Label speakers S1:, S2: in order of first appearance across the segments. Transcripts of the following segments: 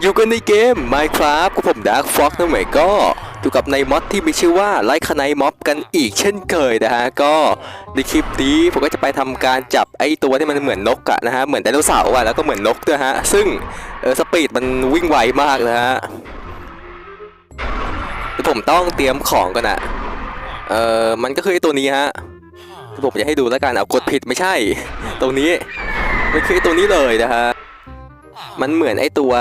S1: อยู่กันในเกม Minecraft กับผม Dark Fox นะเหมยก็อยู่กับในม็อดที่มีชื่อว่าไลคไนม็อบกันอีกเช่นเคยนะฮะ ก็ในคลิปนี้ผมก็จะไปทำการจับไอ้ตัวที่มันเหมือนนกอะนะฮะ เหมือนไดโนเสาร์อะแล้วก็เหมือนนกด้วยฮะ ซึ่งเออสปีดมันวิ่งไวมากนะฮะคือผมต้องเตรียมของก่อนอะเออมันก็คือไอ้ตัวนี้ฮะผมจะให้ดูแล้วกันเอากดผิดไม่ใช่ ตรงนี้มันคือตัวนี้เลยนะฮะ มันเหมือนไอตัว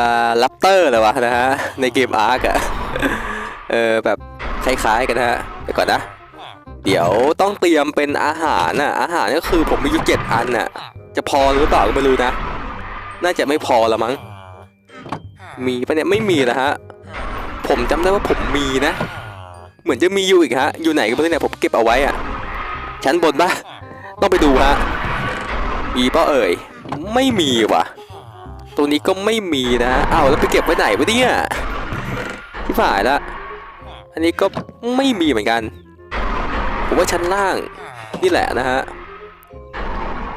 S1: ลัปเตอร์เลยวะนะฮะ ในเกมอาร์กอะเออแบบคล้ายๆกันนะฮะเดี๋ยวก่อนนะ เดี๋ยวต้องเตรียมเป็นอาหารน่ะอาหารก็คือผมมีอยู่เจ็ดอันน่ะ จะพอหรือเปล่าก็ไม่รู้นะ น่าจะไม่พอละมั้ง มีปะเนี่ยไม่มีนะฮะ ผมจำได้ว่าผมมีนะ เหมือนจะมีอยู่อีกฮะ อยู่ไหนก็ไม่รู้เนี่ยผมเก็บเอาไว้อะชั้นบนปะต้องไปดูฮะ มีเปล่าเอ่ย ไม่มีว่ะ ตรงนี้ก็ไม่มีนะอ้าวแล้วไปเก็บไว้ไหนวะเนี่ยที่ฝ่ายละอันนี้ก็ไม่มีเหมือนกันผมว่าชั้นล่างนี่แหละนะฮะ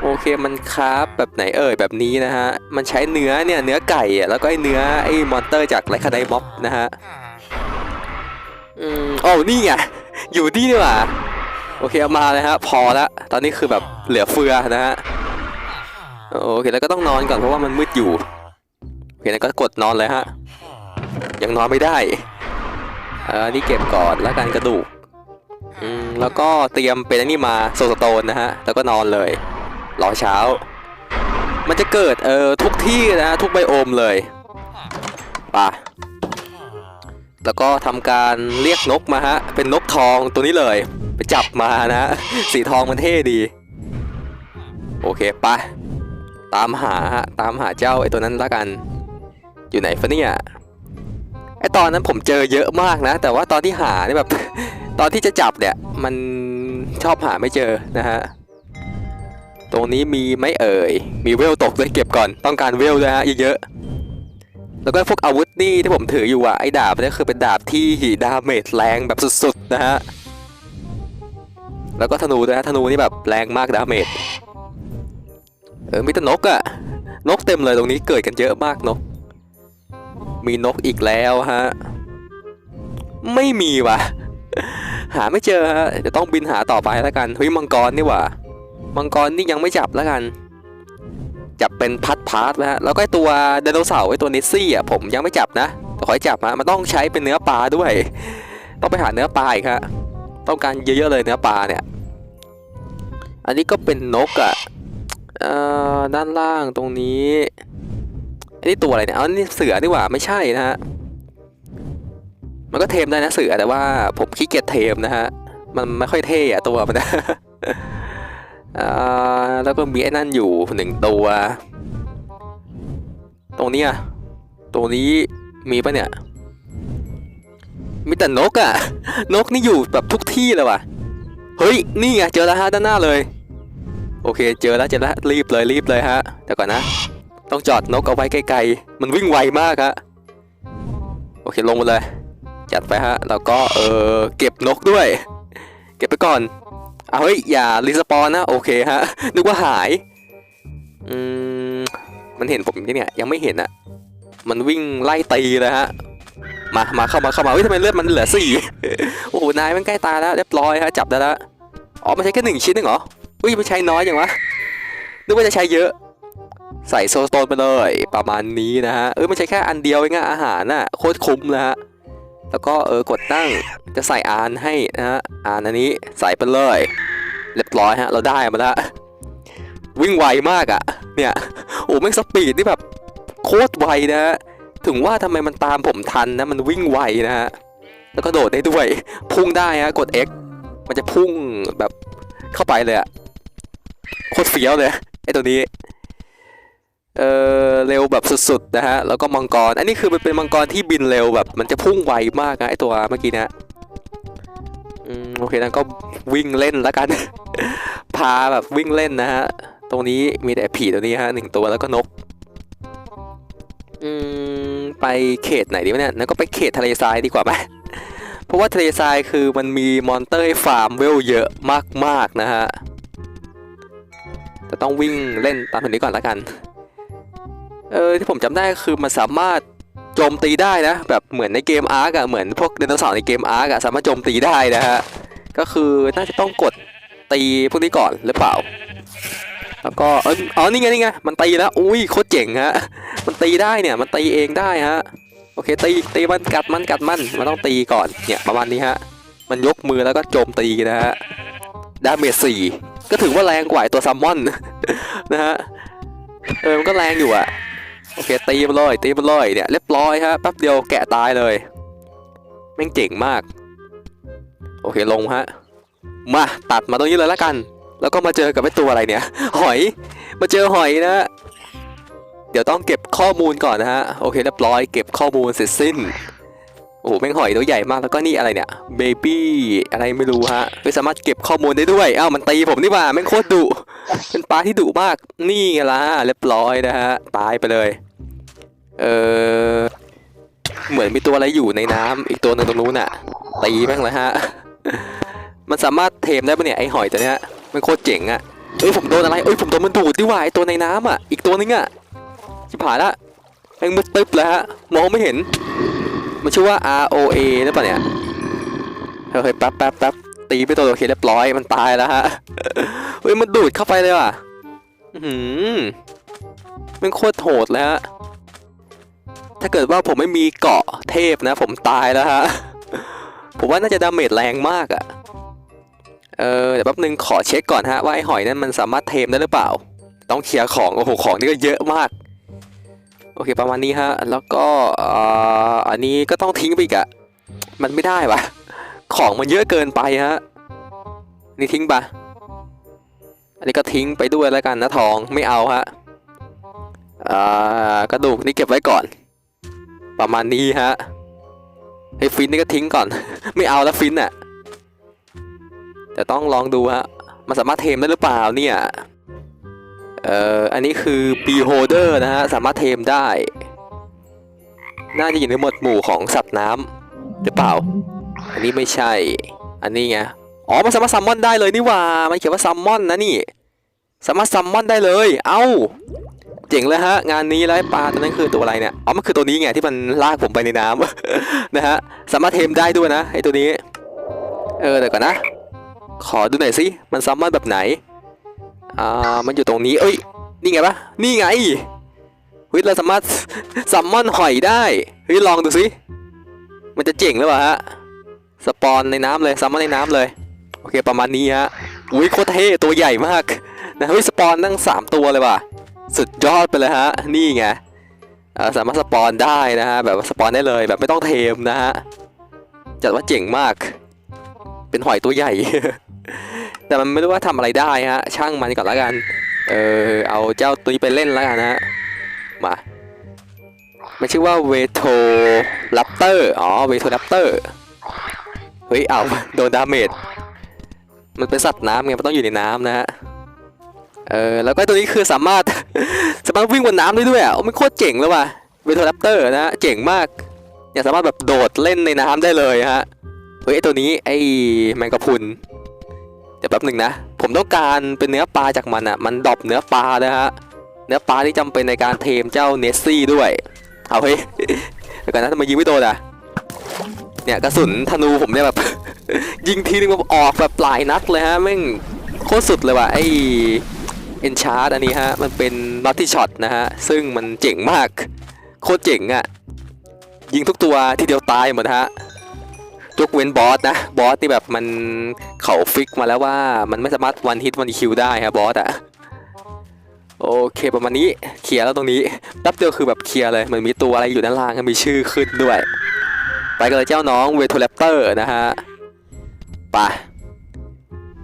S1: โอเคมันคราฟแบบไหนเอ่ยแบบนี้นะฮะมันใช้เนื้อเนี่ยเนื้อไก่อะแล้วก็ไอเนื้อไอมอนเตอร์จากไรคาไดม็อบนะฮะอืมโอ้นี่ไงอยู่ที่นี่ว่าโอเคเอามาเลยฮะพอละตอนนี้คือแบบเหลือเฟือนะฮะ โอเคแล้วก็ต้องนอนก่อนเพราะว่ามันมืดอยู่โอเคแล้วก็กดนอนเลยฮะยังนอนไม่ได้เออนี่เก็บก่อนแล้วกันกระดูกอืมแล้วก็เตรียมเป็นอันนี้มาโซสโตนนะฮะแล้วก็นอนเลยรอเช้า มันจะเกิดเอ่อทุกที่นะฮะทุกไบโอมเลยไป่ะแล้วก็ทำการเรียกนกมาฮะ เป็นนกทองตัวนี้เลย ไปจับมานะฮะสีทองมันเท่ดี โอเคไป ตามหาฮะตามหาเจ้าไอ้ตัวนั้นละกัน อยู่ไหนฟะเนี่ยไอ้ตอนนั้นผมเจอเยอะมากนะ แต่ว่าตอนที่หาเนี่ยแบบ ตอนที่จะจับเนี่ยมันชอบหาไม่เจอนะฮะตรงนี้มีไหม่เอ่ย มีเวลตกเลยเก็บก่อนต้องการเวลด้วยฮะเยอะๆแล้วก็พวกอาวุธนี่ที่ผมถืออยู่อะไอ้ดาบเนี่ยคือเป็นดาบที่ดาเมจแรงแบบสุดๆนะฮะแล้วก็ธนูด้วยฮะธนูนี่แบบแรงมากดาเมจ เออมีแต่นกอะนกเต็มเลยตรงนี้เกิดกันเยอะมากนก มีนกอีกแล้วฮะ ไม่มีว่ะ หาไม่เจอฮะเดี๋ยวต้องบินหาต่อไปแล้วกันเฮ้ยมังกรนี่ว่ามังกรนี่ยังไม่จับแล้วกัน จับเป็นพัดพาร์ทแล้วฮะแล้วก็ตัวไดโนเสาร์ไอตัวนิซี่อะผมยังไม่จับนะแต่ขอให้จับฮะมันต้องใช้เป็นเนื้อปลาด้วย ต้องไปหาเนื้อปลาอีกฮะต้องการเยอะๆเลยเนื้อปลาเนี่ย อันนี้ก็เป็นนกอะ เอ่อด้านล่างตรงนี้อันนี้ตัวอะไรเนี่ยเอาอันนี่เสือดีกว่าไม่ใช่นะฮะมันก็เทมได้นะเสือแต่ว่าผมขี้เกียจเทมนะฮะมันไม่ค่อยเท่อะตัวมันนะแล้วก็มีไอ้นั่นอยู่หนึ่งตัว ตรงนี้ยตรงนี้มีปะเนี่ย มีแต่นกอะนกนี่อยู่แบบทุกที่เลยว่ะ เฮ้ย นี่ไงเจอแล้วฮะด้านหน้าเลย โอเค เจอแล้วเจอแล้วรีบเลยรีบเลยฮะเดี๋ยวก่อนนะ ต้องจอดนกเอาไว้ไกลๆมันวิ่งไวมากฮะโอเคลงมาเลย จัดไปฮะแล้วก็เออเก็บนกด้วย เก็บไปก่อนเอาเฮ้ยอย่ารีสปอนนะโอเคฮะนึกว่าหายอืมมันเห็นผมที่เนี่ยยังไม่เห็นอะมันวิ่งไล่ตีเลยฮะมามาเข้ามาเข้ามาเฮ้ยทำไมเลือดมันเหลือสี่โอ้โหนายมันใกล้ตายแล้วเรียบร้อยฮะจับได้แล้วอ๋อมันใช้แค่หนึ่งชิ้นเองเหรอ อุ้ยไมันใช้น้อยอย่างวะนึกว่าจะใช้เยอะ ใส่โซลสโตนไปเลยประมาณนี้นะฮะเอ้ยมันใช้แค่อันเดียวเองอะอาหารน่ะโคตรคุ้มนะฮะแล้วก็เออกดตั้งจะใส่อานให้นะฮะอานอันนี้ใส่ไปเลย เรียบร้อยฮะเราได้มาแล้ววิ่งไวมากอะเนี่ยโอ้แม่งสปีดนี่แบบโคตรไวนะฮะถึงว่าทำไมมันตามผมทันนะมันวิ่งไวนะฮะแล้วก็โดดได้ด้วย พุ่งได้ฮะกด X มันจะพุ่งแบบเข้าไปเลยอะ โคตรเฟี้ยวเลยไอตัวนี้ เออเร็วแบบสุดๆนะฮะ แล้วก็มังกร อันนี้คือมันเป็นมังกรที่บินเร็วแบบ มันจะพุ่งไวมากนะไอตัวเมื่อกี้เนะอืมโอเคนั้นก็วิ่งเล่นแล้วกัน พาแบบวิ่งเล่นนะฮะ ตรงนี้มีแต่ผีตัวนี้ฮะหนึ่งตัวแล้วก็นก อืมไปเขตไหนดีวะเนี่ยนั่นก็ไปเขตทะเลทรายดีกว่าไหมเพราะว่าทะเลทรายคือมันมีมอนเตอร์ฟาร์มเวลเยอะมากๆนะฮะ แต่ต้องวิ่งเล่นตามแผนนี้ก่อนละกัน เออที่ผมจำได้คือมันสามารถโจมตีได้นะ แบบเหมือนในเกมอาร์กอะเหมือนพวกไดโนเสาร์ในเกมอาร์กอะสามารถโจมตีได้นะฮะก็คือน่าจะต้องกดตีพวกนี้ก่อนหรือเปล่า แล้วก็เอยอ๋อนี่ไงนี่ไงมันตีแล้วอุ้ยโคตรเจ๋งฮะมันตีได้เนี่ยมันตีเองได้ฮะโอเคตีตีมันกัดมันกัดมันมันต้องตีก่อนเนี่ยประมาณนี้ฮะมันยกมือแล้วก็โจมตีนะฮะ ดาเมจสี่ก็ถือว่าแรงกว่าตัวซัมมอนนะฮะเออมันก็แรงอยู่อะโอเคตีมันเลยตีมันเลยเนี่ยเรียบร้อยฮะแป๊บเดียวแกะตายเลยแม่งเจ๋งมาก โอเคลงฮะมาตัดมาตรงนี้เลยละกัน แล้วก็มาเจอกับไอ้ตัวอะไรเนี่ย หอยมาเจอหอยนะเดี๋ยวต้องเก็บข้อมูลก่อนนะฮะโอเคเรียบร้อยเก็บข้อมูลเสร็จสิ้น โอ้โหแม่งหอยตัวใหญ่มากแล้วก็นี่อะไรเนี่ยเบบี้อะไรไม่รู้ฮะไม่สามารถเก็บข้อมูลได้ด้วยอ้าวมันตีผมนี่ว่าแม่งโคตรดุเป็นปลาที่ดุมากนี่ไงล่ะเรียบร้อยนะฮะตายไปเลยเออเหมือนมีตัวอะไรอยู่ในน้ำอีกตัวหนึงตรงนู้นน่ะตีแม่งเลยฮะมันสามารถเทมได้ปะเนี่ยไอหอยตัวเนี้ยมันโคตรเจ๋งอะเอ้ยผมโดนอะไรเอ้ยผมโดนมันดูดดิว่าไอตัวในน้ำอะอีกตัวนึงอะชิบหายละแม่งมืดตึ๊บแล้วฮะมองไม่เห็น มันชื่อว่า R O A หรือเปล่าเนี่ยเฮ้ยแป๊บแป๊บแป๊บตีไปตัวโอเคเรียบร้อยมันตายแล้วฮะเฮ้ยมันดูดเข้าไปเลยว่ะอือหืมมันโคตรโหดแล้วฮะถ้าเกิดว่าผมไม่มีเกาะเทพนะ ผมตายแล้วฮะผมว่าน่าจะดาเมจแรงมากอะเออเดี๋ยวแป๊บนึงขอเช็คก่อนฮะว่าไอหอยนั้นมันสามารถเทมได้หรือเปล่า ต้องเคลียร์ของโอ้โหของนี่ก็เยอะมาก เคประมาณนี้ฮะ แล้วก็ออันนี้ก็ต้องทิ้งไปอีกอะมันไม่ได้ปะของมันเยอะเกินไปฮะนนี่ทิ้งปะอันนี้ก็ทิ้งไปด้วยแล้วกันนะทองไม่เอาฮะกระดูกนี่เก็บไว้ก่อน ประมาณนี้ฮะไอ้ฟินนี่ก็ทิ้งก่อน ไม่เอาแล้วฟินอะแต่ต้องลองดูฮะ มันสามารถเทมได้หรือเปล่าเนี่ย เอ่อ อันนี้คือ beholder นะฮะ สามารถเทมได้ น่าจะอยู่ในหมวดหมู่ของสัตว์น้ำหรือเปล่า อันนี้ไม่ใช่ อันนี้ไง อ๋อ มันสามารถซัมมอนได้เลยนี่ว่า มันเขียนว่าซัมมอนนะนี่ สามารถซัมมอนได้เลย เอ้า เจ๋งเลยฮะ งานนี้แล้วปลาตัวนั้นคือตัวอะไรเนี่ย อ๋อ มันคือตัวนี้ไงที่มันลากผมไปในน้ำ นะฮะ สามารถเทมได้ด้วยนะไอ้ตัวนี้ เออเดี๋ยวก่อนนะ ขอดูหน่อยสิ มันซัมมอนแบบไหน อ่ามันอยู่ตรงนี้ เอ้ย นี่ไงปะนี่ไงเฮ้ยเราสามารถซัมมอนหอยได้เฮ้ยลองดูสิมันจะเจ๋งหรือเปล่าฮะสปอนในน้ำเลยซัมมอนในน้ำเลยโอเคประมาณนี้ฮะอุ้ยโคตรเท่ตัวใหญ่มากนะเฮ้ยสปอนตั้งสามตัวเลยว่ะสุดยอดไปเลยฮะนี่ไงอ่อสามารถสปอนได้นะฮะแบบว่าสปอนได้เลยแบบไม่ต้องเทมนะฮะจัดว่าเจ๋งมาก เป็นหอยตัวใหญ่ แต่มันไม่รู้ว่าทำอะไรได้ฮะ ช่างมันก่อนล้วกัน เออเอาเจ้าตัวนี้ไปเล่นแล้วกันนะฮะ มา มันชื่อว่าเวโทรัปเตอร์ อ๋อ เวโทรัปเตอร์ เฮ้ย เอาโดนดาเมจ มันเป็นสัตว์น้ำไง มันต้องอยู่ในน้ำนะฮะ เออ แล้วก็ตัวนี้คือสามารถ สามารถวิ่งบนน้ำได้ด้วยอะโอ้มันโคตรเจ๋งเลยว่ะ เวโทรัปเตอร์นะเจ๋งมากเนี่ยสามารถแบบโดดเล่นในน้ำได้เลยฮะ เฮ้ยตัวนี้ไอ้แมงกะพรุน แป๊บหนึ่งนะ ผมต้องการเป็นเนื้อปลาจากมันอะ มันดอปเนื้อปลานะฮะ เนื้อปลาที่จำเป็นในการเทมเจ้าเนสซี่ด้วย เอาเฮ้ยเดี๋ยวกันนะทำไมยิงไม่โดนอะ เนี่ยกระสุนธนูผมเนี่ยแบบ ยิงทีนึงแบบออกแบบหลายนัดเลยฮะแม่งโคตรสุดเลยว่ะไอเอนชาร์ดอันนี้ฮะ มันเป็นมัลติช็อตนะฮะ ซึ่งมันเจ๋งมาก โคตรเจ๋งอะ ยิงทุกตัวทีเดียวตายหมดฮะ ยกเว้นบอสนะบอสที่แบบมันเขาฟิกมาแล้วว่ามันไม่สามารถวันฮิตวันคิวได้ครับบอสอะโอเคประมาณนี้เคลียร์แล้วตรงนี้แป๊บเดียวคือแบบเคลียร์เลยมันมีตัวอะไรอยู่ด้านล่างมีชื่อขึ้นด้วย ไปกันเลยเจ้าน้องเวโทแรปเตอร์นะฮะไป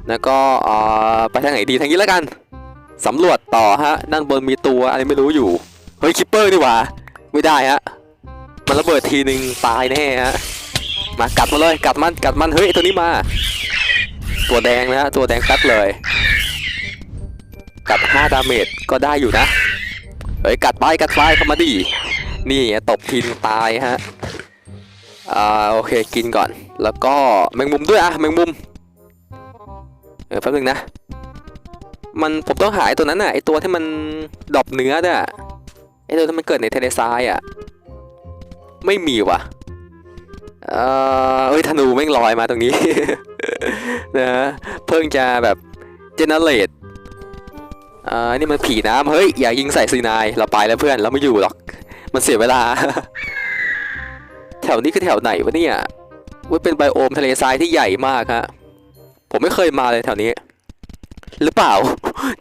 S1: แล้วก็ไปทางไหนดีทางนี้แล้วกันสำรวจต่อฮะด้านบนมีตัวอะไรไม่รู้อยู่เฮ้ยคิปเปอร์นี่หว่าไม่ได้ฮะมันระเบิดทีนึงตายแน่ฮะ มากัดมาเลยกัดมันกัดมันเฮ้ยตัวนี้มา ตัวแดงนะฮะตัวแดงแป๊บเลยกัด5ดาเมจก็ได้อยู่นะเฮ้ยกัดไปกัดไปเข้ามาดินี่ตบทีนงตายฮะอ่าโอเคกินก่อน แล้วก็แมงมุมด้วยอะแมงมุมเออแป๊บนึงนะ มันผมต้องหาไอตัวนั้นน่ะไอตัวที่มันดอปเนื้อเนี่ยไอตัวนั้นมันเกิดในทะเลทรายอะไม่มีว่ะ เออเอ้ยธนูแม่งลอยมาตรงนี้ นะเพิ่งจะแบบเจเนเรตอ่านี่มันผีน้ำเฮ้ยอย่ายิงใส่ซีนายเราไปแล้วเพื่อนเราไม่อยู่หรอก มันเสียเวลา แถวนี้คือแถวไหนวะเนี่ยว่าเป็นไบโอมทะเลทรายที่ใหญ่มากฮะผมไม่เคยมาเลยแถวนี้ หรือเปล่า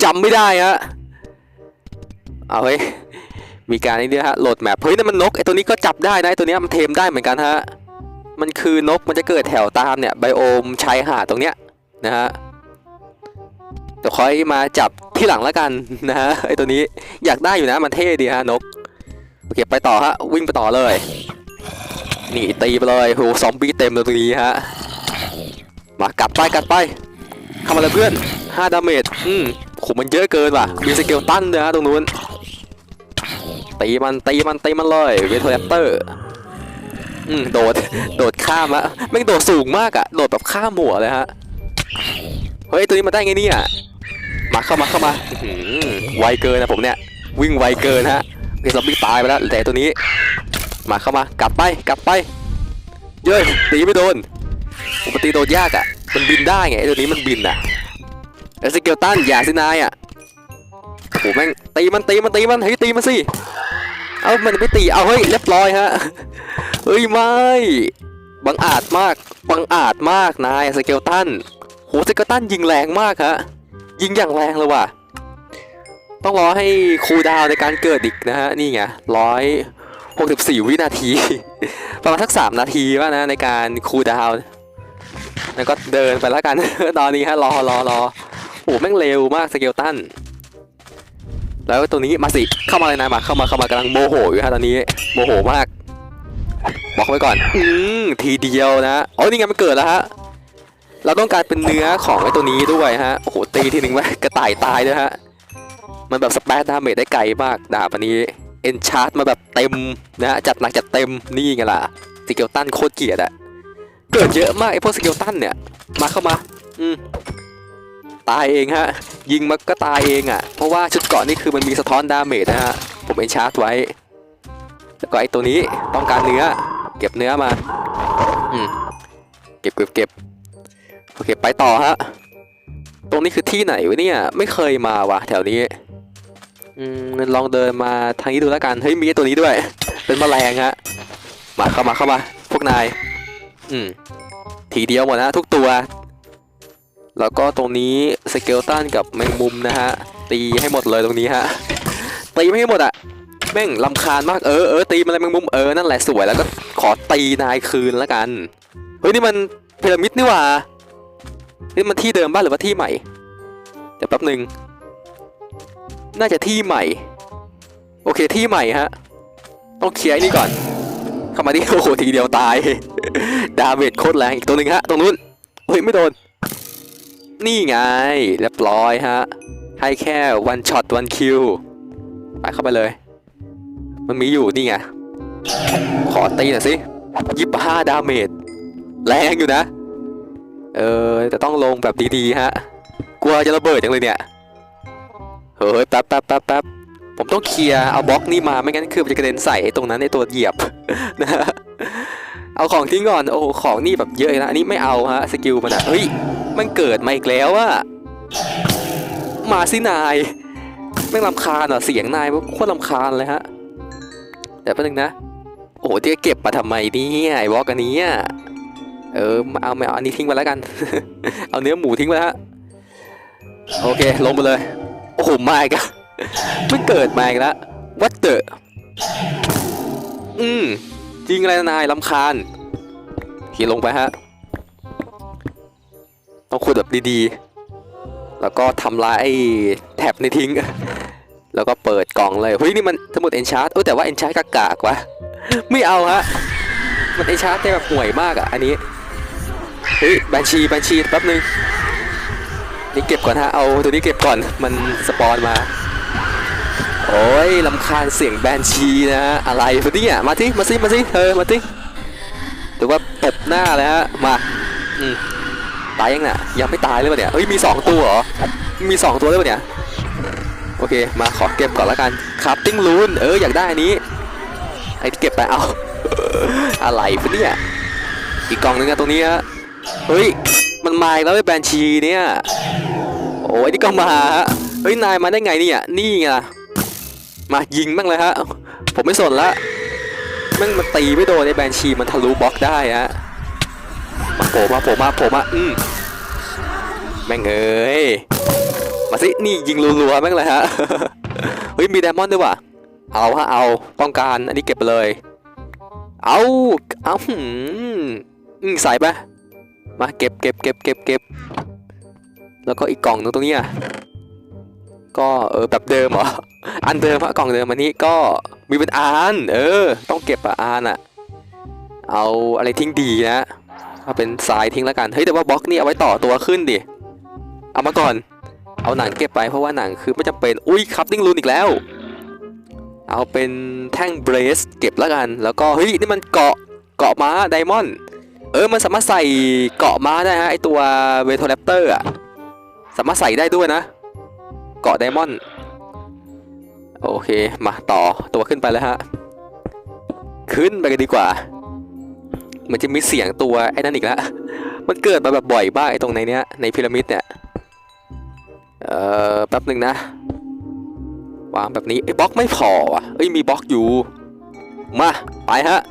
S1: จำไม่ได้ฮะเอาเฮ้ยมีการนี่ด้วยฮะโหลดแมพเฮ้ยนั่นมันนกไอตัวนี้ก็จับได้นะไอตัวนี้มันเทมได้เหมือนกันฮะ มันคือนกมันจะเกิดแถวตามเนี่ยไบโอมชายหาดตรงเนี้ยนะฮะเดี๋ยวค่อยมาจับที่หลังแล้วกันนะฮะไอตัวนี้อยากได้อยู่นะมันเท่ดีฮะนกโอเคไปต่อฮะวิ่งไปต่อเลยนี่ตีไปเลยโหซอมบี้เต็มเลยตรงนี้ฮะมากลับไปกลับไปเข้ามาเลยเพื่อน5ดาเมจอืมโหมันเยอะเกินว่ะมีสเกลตันด้วยฮะตรงนู้นตีมันตีมันตีมันเลยเวทแรปเตอร์ อืมโดด โดดข้ามอะแม่งโดดสูงมากอะโดดแบบข้ามหัวเลยฮะ เฮ้ย ตัวนี้มาได้ไงเนี่ย มาเข้ามาเข้ามาอื้อหือไวเกินนะผมเนี่ย วิ่งไวเกินฮะโอเคซอมบี้ตายไปแล้วแต่ตัวนี้ มาเข้ามากลับไปกลับไป เย้ยตีไม่โดนปกติโดนยากอะมันบินได้ไงไอ้ตัวนี้มันบินอะเอสเกลตันอย่าสินายอะโอ้โหแม่งตีมันตีมันตีมันเฮ้ยตีมันสิ เอามันไม่ตี เอาเฮ้ยเรียบร้อยฮะ เฮ้ยไม่ บังอาจมาก บังอาจมากนายสเกลตัน โหสเกลตันยิงแรงมากฮะ ยิงอย่างแรงเลยว่ะ ต้องรอให้คูดาวในการเกิดอีกนะฮะ นี่ไงร้อยหกสิบสี่วินาที ประมาณสักสามนาทีว่านะในการคูดาวแล้วก็เดินไปแล้วกัน ตอนนี้ฮะรอรอรอโอ้แม่งเร็วมากสเกลตัน แล้วตัวนี้มาสิเข้ามาเลยนายมาเข้ามาเข้ามากำลังโมโหอยู่ฮะตอนนี้โมโหมากบอกไว้ก่อน อืมทีเดียวนะอ๋อนี่ไงมันเกิดแล้วฮะเราต้องการเป็นเนื้อของไอ้ตัวนี้ด้วยฮะโอ้โหตีทีหนึ่งไว้กระต่ายตายด้วยฮะมันแบบสเปซดาเมจได้ไกลมากดาบอันนี้เอนชาร์ตมาแบบเต็มนะฮะจัดหนักจัดเต็มนี่ไงล่ะสเกลตันโคตรเกลียดอะเกิดเยอะมากไอ้พวกสเกลตันเนี่ยมาเข้ามา อืม ตายเองฮะยิงมันก็ตายเองอะเพราะว่าชุดเกาะนี่คือมันมีสะท้อนดาเมจนะฮะผมเอนชาร์ตไว้แล้วก็ไอตัวนี้ต้องการเนื้อ เก็บเนื้อมาอืมเก็บเก็บเก็บโอเคไปต่อฮะตรงนี้คือที่ไหนวะเนี่ยไม่เคยมาวะแถวนี้อืมลองเดินมาทางนี้ดูแล้วกันเฮ้ยมีตัวนี้ด้วย เป็นแมลงฮะมาเข้ามาเข้ามาพวกนาย อืมทีเดียวหมดนะทุกตัว แล้วก็ตรงนี้สเกลตันกับแมงมุมนะฮะ ตีให้หมดเลยตรงนี้ฮะ ตีไม่ให้หมดอะแม่งลำคาญมากเออเออตีมันอะไรแมงมุมเออนั่นแหละสวยแล้วก็ขอตีนายคืนแล้วกัน เฮ้ยนี่มันพีระมิดนี่หว่านี่มันที่เดิมบ้านหรือว่าที่ใหม่เดี๋ยวแป๊บหนึ่งน่าจะที่ใหม่ โอเคที่ใหม่ฮะ ต้องเคลียร์นี่ก่อน เข้ามาดิโอ้โหทีเดียวตาย ดาเมจโคตรแรงอีกตัวหนึ่งฮะ ตรงนู้น เฮ้ยไม่โดน นี่ไงเรียบร้อยฮะ ให้แค่วันช็อตวันคิวไปเข้าไปเลย มันมีอยู่นี่ไง ขอตีหน่อยสิยี่ห้าดาเมจแรงอยู่นะ เออแต่ต้องลงแบบดีๆฮะ กลัวจะระเบิดจังเลยเนี่ย เฮ้ยแป๊บแป๊บแป๊บแป๊บผมต้องเคลียร์เอาบล็อกนี่มาไม่งั้นคือมันจะกระเด็นใส่ตรงนั้นไอ้ตัวเหยียบนะฮะ เอาของทิ้งก่อน โอ้ของนี่แบบเยอะนะอันนี้ไม่เอาฮะสกิลมันอะเฮ้ยมันเกิดมาอีกแล้วอะมาสินายแม่ลำคาญอะเสียงนายโคตรลำคาญเลยฮะแต่แป๊บนึงนะ โอ้โหที่เก็บมาทำไมเนี่ยไอ้วอลกันนี้อะเออมาเอาไม่เอาอันนี้ทิ้งไปแล้วกัน เอาเนื้อหมูทิ้งไปแล้วฮะโอเคลงไปเลยโอ้โหมาอีกอะมันเกิดมาอีกแล้ววัดเตออืม จริงอะไรนายลำคาญขี่ลงไปฮะ ต้องขุดแบบดีๆ แล้วก็ทำลายไอ้แท็บนี่ทิ้ง แล้วก็เปิดกล่องเลย เฮ้ยนี่มันสมุดเอนชาร์ตเออแต่ว่าเอนชาร์ตกากๆวะไม่เอาฮะ มันเอนชาร์ตได้แบบห่วยมากอะอันนี้ เฮ้ยบัญชีบัญชีแป๊บนึง นี่เก็บก่อนฮะ เอาตัวนี้เก็บก่อน มันสปอนมา โอ้ยลำคาญเสียงแบนชีนะฮะอะไรพอดีอะมาที่มาสิมาสิเธอมาที่หรือว่าตบหน้าเลยฮะมาอืมตายยังน่ะยังไม่ตายเลยปะเนี่ยเฮ้ยมีสองตัวเหรอมีสองตัวเลยปะเนี่ยโอเคมาขอเก็บก่อนละกันครับติ้งลูนเอออยากได้อันนี้ไอ้ที่เก็บไปเอาอะไรพะเนี่ยอีกกล่องนึงอะตรงนี้ฮะเฮ้ยมันมาแล้วไอ้แบนชีเนี่ยโอ้ยนี่ก็มาฮะเฮ้ยนายมาได้ไงเนี่ยนี่ไงล่ะ มายิงบ้างเลยฮะ ผมไม่สนละแม่งมันตีไม่โดนไอ้แบนชีมันทะลุบล็อกได้ฮะมาโผล่มาโผล่มาโผล่มาอืมแม่งเอ้ยมาสินี่ยิงรัวๆแม่งเลยฮะเฮ้ยมีไดมอนด์ด้วยว่ะเอาฮะเอาต้องการอันนี้เก็บไปเลย เอาเอาหืมอืมใส่ไปมาเก็บเก็บเก็บเก็บเก็บแล้วก็อีกกล่องนึงตรงนี้อะ ก็เออแบบเดิมเหรออันเดิมฮะกล่องเดิมอันนี้ก็มีเป็นอันเออ ต้องเก็บอะอันอะเอาอะไรทิ้งดีนะเอาเป็นทรายทิ้งแล้วกันเฮ้ยแต่ว่าบล็อกนี่เอาไว้ต่อตัวขึ้นดิเอามาก่อน เอาหนังเก็บไปเพราะว่าหนังคือไม่จำเป็นอุ้ยครับดิ้งรูนอีกแล้ว เอาเป็นแท่งเบรสเก็บแล้วกัน แล้วก็เฮ้ยนี่มันเกาะเกาะม้าไดมอนด์เออมันสามารถใส่เกาะม้าได้ฮะไอตัวเวโทแรปเตอร์อะสามารถใส่ได้ด้วยนะ เกาะไดมอนด์โอเค มาต่อตัวขึ้นไปแล้วฮะ ขึ้นไปกันดีกว่า มันจะมีเสียงตัวไอ้นั่นอีกแล้ว มันเกิดมาแบบบ่อยมากไอ้ตรงในเนี้ยในพีระมิดเนี่ย เอ่อแป๊บหนึ่งนะ วางแบบนี้ไอ้บล็อกไม่พออะเอ้ยมีบล็อกอยู่ มา ไปฮะ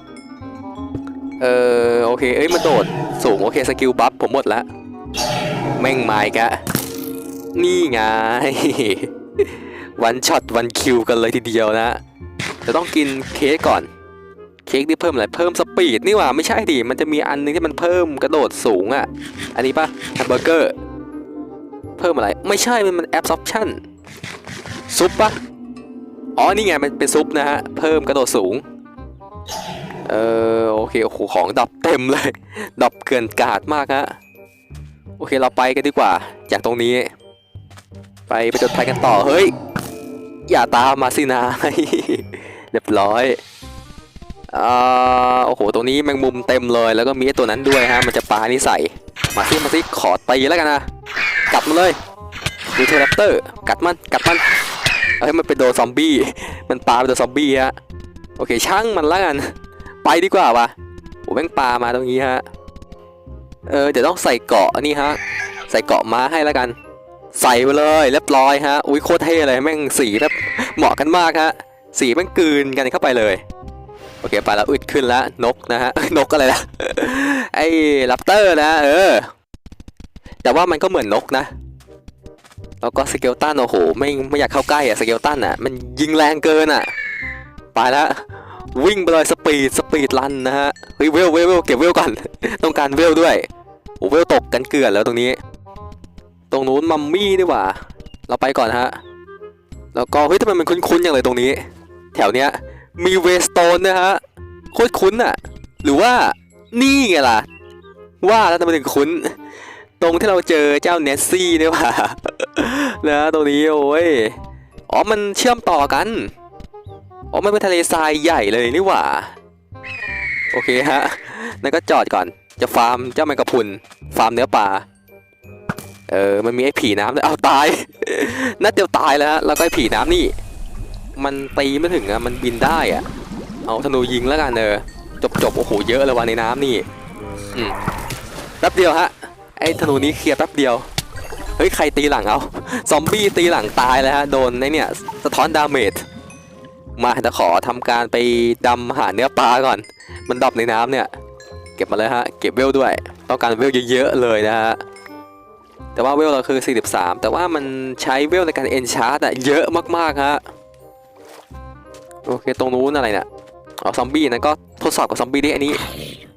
S1: เออโอเค เอ้ยมันโดดสูงโอเคสกิลบัฟผมหมดแล้วแม่งไม้กะ นี่ไง วันช็อตวันคิวกันเลยทีเดียวนะจะต้องกินเค้กก่อน เค้กนี่เพิ่มอะไร เพิ่มสปีดนี่หว่าไม่ใช่ดิ มันจะมีอันนึงที่มันเพิ่มกระโดดสูงอะ อันนี้ปะแฮมเบอร์เกอร์ เพิ่มอะไร ไม่ใช่ มันมันแอบซอปชั่น ซุปปะอ๋อ นี่ไง มันเป็นซุปนะฮะ เพิ่มกระโดดสูง เออโอเค โอ้โห ของดับเต็มเลย ดับเกินกาดมากฮะ โอเค เราไปกันดีกว่า จากตรงนี้ ไปไปจดภัยกันต่อเฮ้ย อย่าตามมาสินะเรียบร้อยอ่าโอ้โหตรงนี้แมงมุมเต็มเลยแล้วก็มีตัวนั้นด้วยฮะมันจะปานี่ใส่มาสิมาสิขอตีแล้วกันนะกัดมันเลยดูเทอร์แรปเตอร์กัดมันกัดมันเอ้ยมันเป็นโดนซอมบี้มันปาไปโดนซอมบี้ฮะโอเคช่างมันแล้วกันไปดีกว่าวะโอ้แม่งปามาตรงนี้ฮะ เออเดี๋ยวต้องใส่เกาะนี่ฮะ ใส่เกาะม้าให้แล้วกัน ใส่ไปเลยเรียบร้อยฮะอุ้ยโคตรเท่เลยแม่งสีแบบเหมาะกันมากฮะสีแม่งกืนกันเข้าไปเลยโอเคไปแล้วอึดขึ้นแล้วนกนะฮะนกอะไรนะไอ้แรปเตอร์นะเออ แต่ว่ามันก็เหมือนนกนะแล้วก็สเกลตันโอ้โหไม่ไม่อยากเข้าใกล้อะสเกลตันอะมันยิงแรงเกินอะไปแล้ววิ่งไปเลยสปีดสปีดรันนะฮะเฮ้ยเวลเวลเวลเก็บเวลก่อนต้องการเวลด้วยโอ้เวลตกกันเกลือนแล้วตรงนี้ ตรงนู้นมัมมี่ดีกว่า เราไปก่อนฮะ แล้วก็เฮ้ยทำไมมันคุ้นๆอย่างเลยตรงนี้ แถวเนี้ยมีเวสโตนนะฮะโคตรคุ้นอะหรือว่านี่ไงล่ะ ว่าแล้วทำไมถึงคุ้น ตรงที่เราเจอเจ้าเนสซี่เนี่ยว่านะตรงนี้โอ้ยอ๋อมันเชื่อมต่อกันอ๋อมันเป็นทะเลทรายใหญ่เลยนี่หว่า โอเคฮะนั่นก็จอดก่อนจะฟาร์มเจ้าแมงกะพุน ฟาร์มเนื้อปลา เออ มันมีไอ้ผีน้ำด้วยเอาตายนัดเดียวตายแล้วฮะแล้วก็ไอ้ผีน้ำนี่ มันตีไม่ถึงอะมันบินได้อะเอาธนูยิงแล้วกันเออ จบจบโอ้โห เยอะเลยว่ะในน้ำนี่ อืมแป๊บเดียวฮะ ไอ้ธนูนี้เคลียร์แป๊บเดียว เฮ้ย ใครตีหลังเอา ซอมบี้ตีหลังตายแล้วฮะ โดนไอ้เนี่ย สะท้อนดาเมจ มาจะขอทำการไปดำหาเนื้อปลาก่อน มันดรอปในน้ำเนี่ย เก็บมาเลยฮะ เก็บเวลด้วย ต้องการเวลเยอะๆเลยนะฮะ แต่ว่าเวลเราคือ 43 แต่ว่ามันใช้เวลในการเอนชาร์ตอะเยอะมากๆฮะโอเคตรงนู้นอะไรเนี่ยเอาซอมบี้นั้นก็ทดสอบกับซอมบี้ดิอันนี้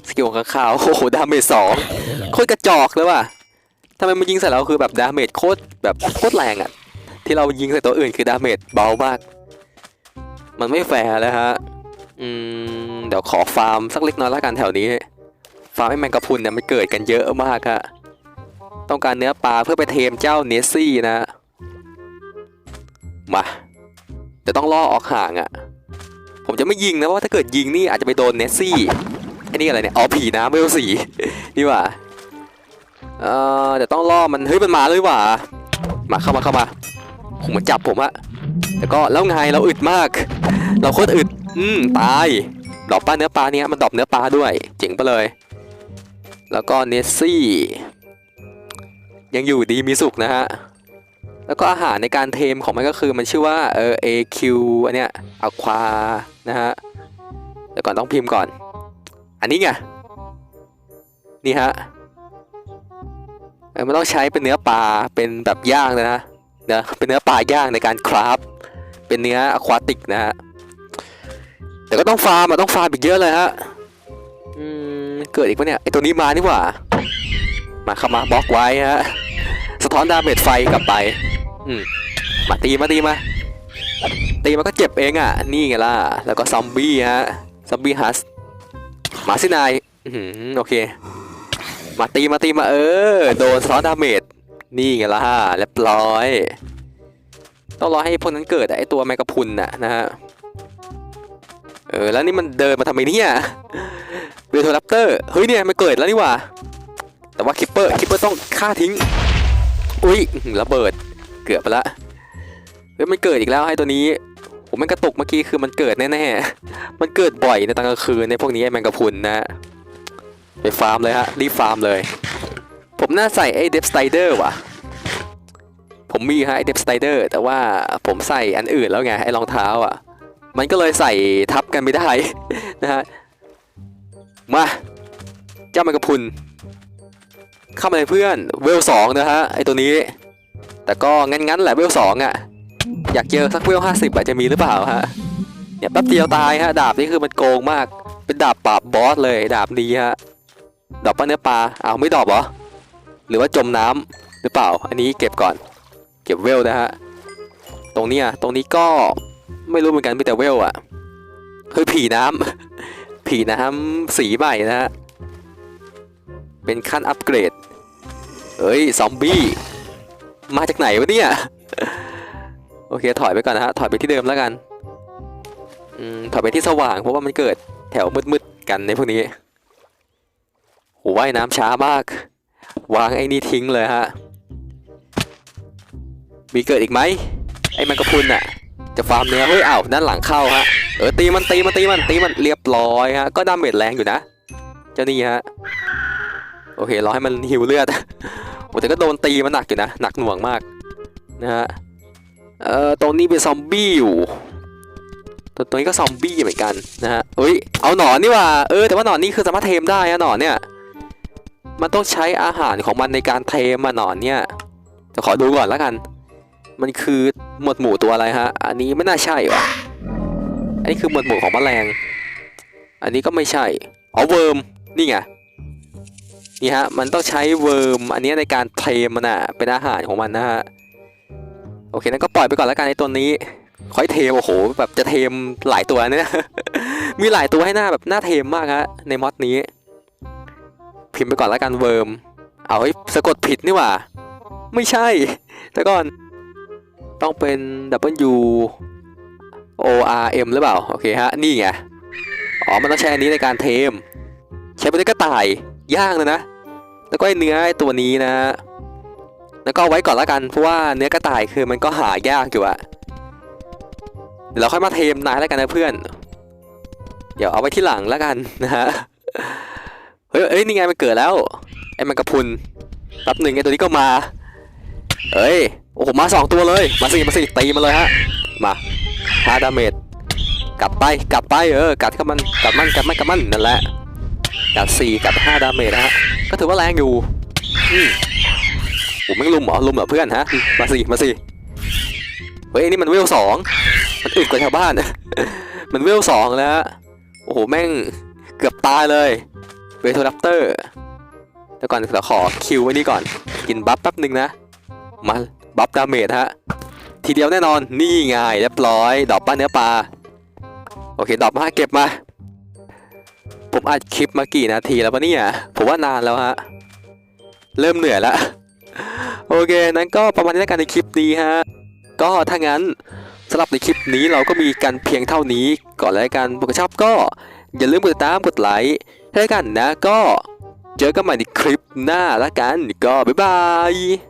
S1: สกิลของข้างข่าวโอ้โหดาเมจสองโคตรกระจอกเลยว่ะทำไมมันยิงใส่เราคือแบบดาเมจโคตรแบบโคตรแรงอะที่เรายิงใส่ตัวอื่นคือดาเมจเบามาก มันไม่แฟร์แล้วฮะอืมเดี๋ยวขอฟาร์มสักเล็กน้อยล้วกันแถวนี้ ฟาร์มให้แมงกะพรุนเนี่ยมันเกิดกันเยอะมากฮะ ต้องการเนื้อปลาเพื่อไปเทมเจ้าเนสซี่นะ มาเดี๋ยวต้องล่อออกห่างอะ่ะ ผมจะไม่ยิงนะเพราะว่าถ้าเกิดยิงนี่อาจจะไปโดนเนสซี่ไอ้นี่อะไรเนี่ยอ๋อผีน้ำเวลสีนี่ว่าเอ่อเดี๋ยวต้องล่อมันเฮ้ยมันมาเลยว่ะมาเข้ามาเข้ามาผมมันจับผมอะแต่ก็แล้วไงเราอึดมาก เราโคตรอึดอืมตายดอกป้าเนื้อปลาเนี่ยมันดอกเนื้อปลาด้วยเจ๋งไปเลย แล้วก็เนสซี่ ยังอยู่ดีมีสุขนะฮะ แล้วก็อาหารในการเทมของมันก็คือมันชื่อว่าเออ AQ อันเนี้ยอควานะฮะเดี๋ยวก่อนต้องพิมพ์ก่อน อันนี้ไง นี่ฮะมันต้องใช้เป็นเนื้อปลาเป็นแบบย่างเลยนะเนะเป็นเนื้อปลาย่างในการคราฟเป็นเนื้ออควาติกนะฮะแต่ก็ต้องฟาร์มอะต้องฟาร์มอีกเยอะเลยฮะอืมเกิดอีกปะเนี่ยไอตัวนี้มานี่หว่า มาเข้ามาบล็อกไว้ฮะสะท้อนดาเมจไฟกลับไป อืมมาตีมาตีมา ตีมันก็เจ็บเองอะ นี่ไงล่ะ แล้วก็ซอมบี้ฮะ ซอมบี้ฮัสมาสินายอื้อหือโอเค มาตีมาตีมาเออ โดนสะท้อนดาเมจ นี่ไงล่ะเรียบร้อย ต้องรอให้พวกนั้นเกิดไอตัวแมกกาพรุนน่ะนะฮะ เออ แล้วนี่มันเดินมาทำไมเนี่ยเบลโทรัปเตอร์ เฮ้ยเนี่ยมันเกิดแล้วนี่หว่า แต่ว่าคิปเปอร์คิปเปอร์ต้องฆ่าทิ้ง อุ้ยระเบิดเกือบไปละเฮ้ยมันเกิดอีกแล้วไอ้ตัวนี้ผมมันกระตุกเมื่อกี้คือมันเกิดแน่ๆมันเกิดบ่อยในตอนกลางคืนในพวกนี้ไอ้แมงกะพุนนะไปฟาร์มเลยฮะรีฟาร์มเลย ผมน่าใส่ไอ้เดฟสไตเดอร์ว่ะผมมีฮะไอ้เดฟสไตเดอร์แต่ว่าผมใส่อันอื่นแล้วไงไอ้รองเท้าอะ มันก็เลยใส่ทับกันไม่ได้นะฮะมาเจ้าแมงกะพุน เข้ามาเลยเพื่อนเวลสองนะฮะไอตัวนี้ แต่ก็งั้นๆแหละเวลสองอะอยากเจอสักเวลห้าสิบอาจจะมีหรือเปล่าฮะเนี่ยแป๊บเดียวตายฮะดาบนี่คือมันโกงมาก เป็นดาบปราบบอสเลยดาบนี้ฮะดอกปลาเนื้อปลาเอาไม่ดอกเหรอหรือว่าจมน้ำหรือเปล่า อันนี้เก็บก่อน เก็บเวลนะฮะตรงนี้ยตรงนี้ก็ไม่รู้เหมือนกันมีแต่เวลอะเฮ้ยผีน้ำผีน้ำสีใหม่นะฮะเป็นขั้นอัปเกรด เฮ้ยซอมบี้มาจากไหนวะเนี่ยโอเคถอยไปก่อนนะฮะถอยไปที่เดิมแล้วกันอืมถอยไปที่สว่างเพราะว่ามันเกิดแถวมืดๆกันในพวกนี้โหว่ายน้ำช้ามาก วางไอ้นี่ทิ้งเลยฮะมีเกิดอีกไหมไอ้แมันกระพุนอะจะฟาร์มเนื้อเฮ้ยอ้าวด้านหลังเข้าฮะเออตีมันตีมันตีมันตีมันเรียบร้อยฮะก็ดาเมจแรงอยู่นะเจ้านี่ฮะโอเครอให้มันหิวเลือด แต่ก็โดนตีมันหนักอยู่นะ หนักหน่วงมากนะฮะ เอ่อตรงนี้เป็นซอมบี้อยู่ตัวตรงนี้ก็ซอมบี้เหมือนกันนะฮะเฮ้ย เอาหนอนนี่ว่า เออ แต่ว่าหนอนนี่คือสามารถเทมได้อะหนอนเนี่ย มันต้องใช้อาหารของมันในการเทมมาหนอนเนี่ย จะขอดูก่อนแล้วกัน มันคือหมวดหมู่ตัวอะไรฮะ อันนี้ไม่น่าใช่วะอันนี้คือหมวดหมู่ของแมลง อันนี้ก็ไม่ใช่ อ๋อเวิร์ม นี่ไง นี่ฮะมันต้องใช้เวิร์มอันนี้ในการเทมมันอะเป็นอาหารของมันนะฮะโอเคนั้นก็ปล่อยไปก่อนแล้วกันในตัวนี้ค่อยเทมโอ้โหแบบจะเทมหลายตัวเนี่ยมีหลายตัวให้หน้าแบบหน้าเทมมากฮะในมอดนี้ พิมพ์ไปก่อนแล้วกันเวิร์มเอาให้ยสะกดผิดนี่หว่า ไม่ใช่แต่ก่อนต้องเป็น W O R M หรือเปล่า โอเคฮะ นี่ไง อ๋อ มันต้องใช้อันนี้ในการเทม ใช้ไปด้วยกระต่าย ย่างเลยนะ แล้วก็ไอ้เนื้อตัวนี้นะ แล้วก็เอาไว้ก่อนละกันเพราะว่าเนื้อกระต่ายคือมันก็หายากอยู่อะเดี๋ยวเราค่อยมาเทมนายแล้วกันนะเพื่อน เดี๋ยวเอาไว้ที่หลังแล้วกันนะฮะ เฮ้ยเอ้ยนี่ไงมันเกิดแล้วไอ้มันกระพุนแป๊บหนึ่งไอ้ตัวนี้ก็มา เอ้ยโอ้โหมาสองตัวเลย มาสิมาสิตีมาเลยฮะ มาห้าดาเมจกลับไปกลับไปเออกัดเข้ามันกัดมันกัดมันกัดมันนั่นแหละ กัดสี่กัดห้าดาเมจนะฮะ ก็ถือว่าแรงอยู่อืมผมไม่งลุมเหรอ ลุมเหรอเพื่อนฮะ มาสิ มาสิ เฮ้ย นี่มันเวลสอง มันอึดกว่าชาวบ้าน มันเวลสองแล้วฮะโอ้โห แม่งเกือบตายเลย เวทรัปเตอร์แต่ก่อนเดี๋ยวขอคิวไว้นี่ก่อน กินบัฟแป๊บหนึ่งนะ มาบัฟดาเมจฮะ ทีเดียวแน่นอน นี่ไงเรียบร้อย ดอกป้าเนื้อปลา โอเค ดอกมาเก็บมา ผมอัดคลิปมากี่นาทีแล้วปะเนี่ย ผมว่านานแล้วฮะ เริ่มเหนื่อยล้วโอเค นั้นก็ประมาณนี้แล้วกันในคลิปนี้ฮะ ก็ถ้างั้นสำหรับในคลิปนี้เราก็มีกันเพียงเท่านี้ ก่อนแล้วกันถ้าชอบก็อย่าลืมกดติดตามกดไลค์ให้กันนะ ก็เจอกันใหม่ในคลิปหน้าละกัน ก็บ๊ายบาย